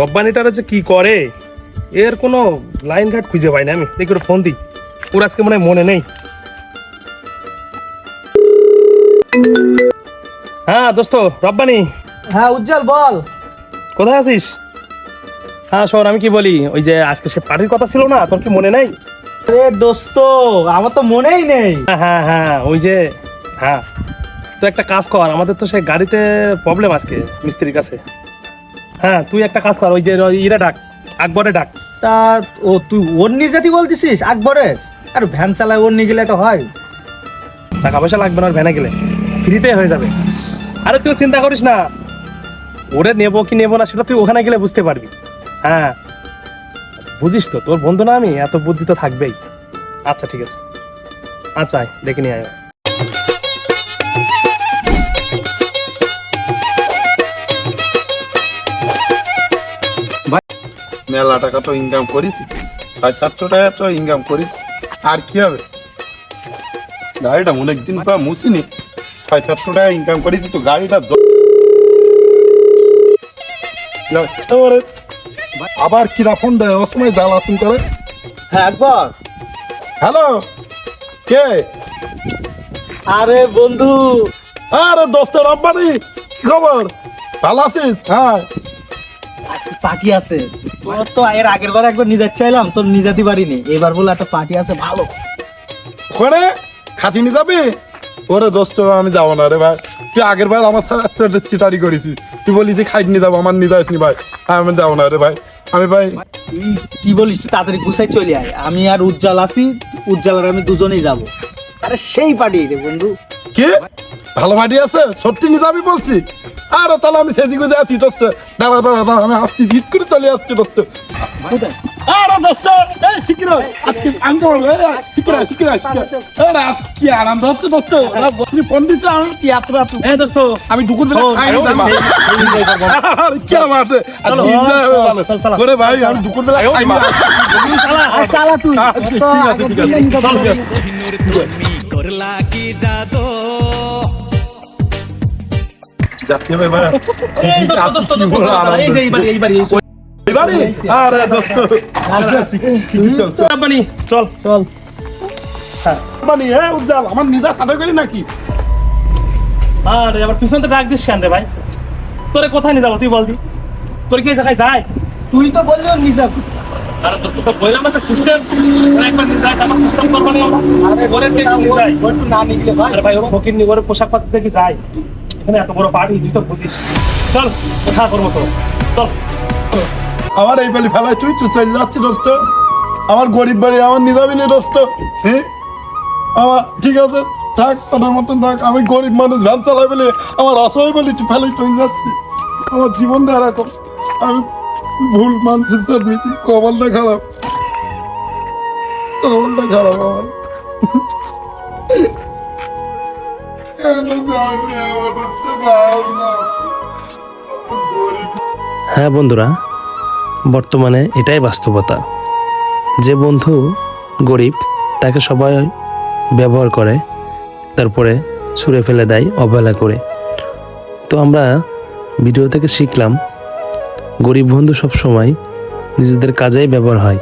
রব্বানিটারে যে কি করে? এর কোনো লাইন ঘাট খুঁজে পাই না আমি। দেখি ফোন দিই। ওর আজকে মনে মনে নেই। হ্যাঁ দোস্ত রব্বানি। হ্যাঁ উজ্জ্বল বল। কোথায় আছিস? হ্যাঁ শোন আমি কি বলি ওই যে আজকে সে পার্টির কথা ছিল না তোর কি মনে নেই? আরে দোস্ত আমার তো মনেই নেই। হ্যাঁ হ্যাঁ হ্যাঁ ওই যে হ্যাঁ। তো একটা কাজ কর আমাদের তো সেই গাড়িতে প্রবলেম আজকে মিস্ত্রির কাছে। হ্যাঁ তুই একটা কাজ কর ওই যে ইরে ডাক আকবরে ডাক। তা ও তুই ওর নিয়ে যেতে বলতেছিস? আকবরের আর ভ্যান চালায় ওর নিয়ে গেলে এটা হয়। টাকা পয়সা লাগবে না ভ্যানে গেলে ফ্রিতে হয়ে যাবে। আরে তুই চিন্তা করিস না ওরে নেব কি নেব না সেটা তুই ওখানে গেলে বুঝতে পারবি। হ্যাঁ বুঝিস তো তোর বন্ধু না আমি? এত বুদ্ধি তো থাকবেই। আচ্ছা ঠিক আছে। আচ্ছা আয়, ডেকে নিয়ে আয়। মেলা টাকা তো ইনকাম করিস ছয় সাতশো টাকা তো ইনকাম করিস আর কি হবে? গাড়িটা অনেকদিন পর মুছিনি। ছয় সাতশো টাকা ইনকাম করিস তো গাড়িটা আবার কিরা ফোন দেয় অসময় জ্বালাতুন করে। হ্যাঁ আকবর হ্যালো কে? আরে বন্ধু। আরে দোস্ত রব্বানি কি খবর? ভালো আছিস? হ্যাঁ। আজকে পার্টি আছে। তোর তো এর আগের বার একবার চাইলাম তোর পারিনি। এবার বলে একটা পার্টি আছে ভালো। ওখানে খাতি নিয়ে যাবি? ওরে দোস্ত আমি যাব না রে ভাই। তুই আগের বার আমার সাথে চিটারি তুই বলিস খাই নিয়ে যাব আমার নিয়ে যাসনি ভাই। আমি যাব না রে ভাই। আমি ভাই তুই কি বলিস তুই তাড়াতাড়ি গুছাই চলে আয়। আমি আর উজ্জ্বল আছি উজ্জ্বল আর আমি দুজনেই যাব। আরে সেই পার্টি রে বন্ধু। কে? ভালো ভাটি আছে? সত্যি নিয়ে যাবি বলছি? আরে তাহলে আমি সেজি গুজে আছি দোস্ত। দাঁড়া দাঁড়া দাঁড়া আমি আসছি ভিত করে চলে আসছি দোস্ত। আরে দোস্ত এই শিখিরো আজকে আমি তো শিখিরো শিখিরো আরে কি আনন্দ হচ্ছে দোস্ত। বসনি ফোন দিচ্ছে আমি কি এত রাত? এ দোস্ত আমি দুপুর বেলা খাই না জামা। আরে কি বাত আজ চলো, দিন যায় হবে চল, চল, চল। ভাই আমি দুপুর বেলা খাই না চালা তুই। ঠিক আছে, ঠিক আছে। চল, চল। নূর তুমি করলা কি জাদু? চল চল রব্বানি, চল। চল। হ্যাঁ উজ্জ্বল আমার নিজা সাথে করি নাকি? আরে আবার পিছন থেকে ডাক দিস কেন রে ভাই? তোরে কোথায় নিয়ে যাব তুই বলবি? তোর কি জায়গায় যায়? তুই তো বললি ওর নিয়ে যাবি আরে দোস্ত তো বললাম না সিস্টেম একবার নিয়ে যায় আমার সিস্টেম করব না। আরে ঘরে কে নিয়ে যায়? ওর না নিয়ে ভাই। আরে ভাই ওর ফকির নিয়ে ওর পোশাক পাতি থেকে যায়? এখানে এত বড় পার্টি, তুই তো বুঝিস চল, কোথা করব তো। চল। আমার এই বেলি ফেলায় তুই তো চলে যাচ্ছি দোস্ত। আমার গরিব বাড়ি, আমার নিজাবি নেই, দোস্ত। আমার ঠিক আছে, থাক, তোদের মতন থাক। আমি গরিব মানুষ, ভ্যান চালাই বলে আমার অসহায় বলে তুই ফেলাই তুই যাচ্ছি আমার জীবনটা এরকম। আমি ভুল স্যার মিটি কবলটা খারাপ। কবলটা খারাপ আমার। হ্যাঁ বন্ধুরা, বর্তমানে এটাই বাস্তবতা। যে বন্ধু গরিব, তাকে সবাই ব্যবহার করে, তারপরে ছুঁড়ে ফেলে দেয়, অবহেলা করে। তো আমরা ভিডিও থেকে শিখলাম, গরিব বন্ধু সবসময় নিজেদের কাজেই ব্যবহার হয়।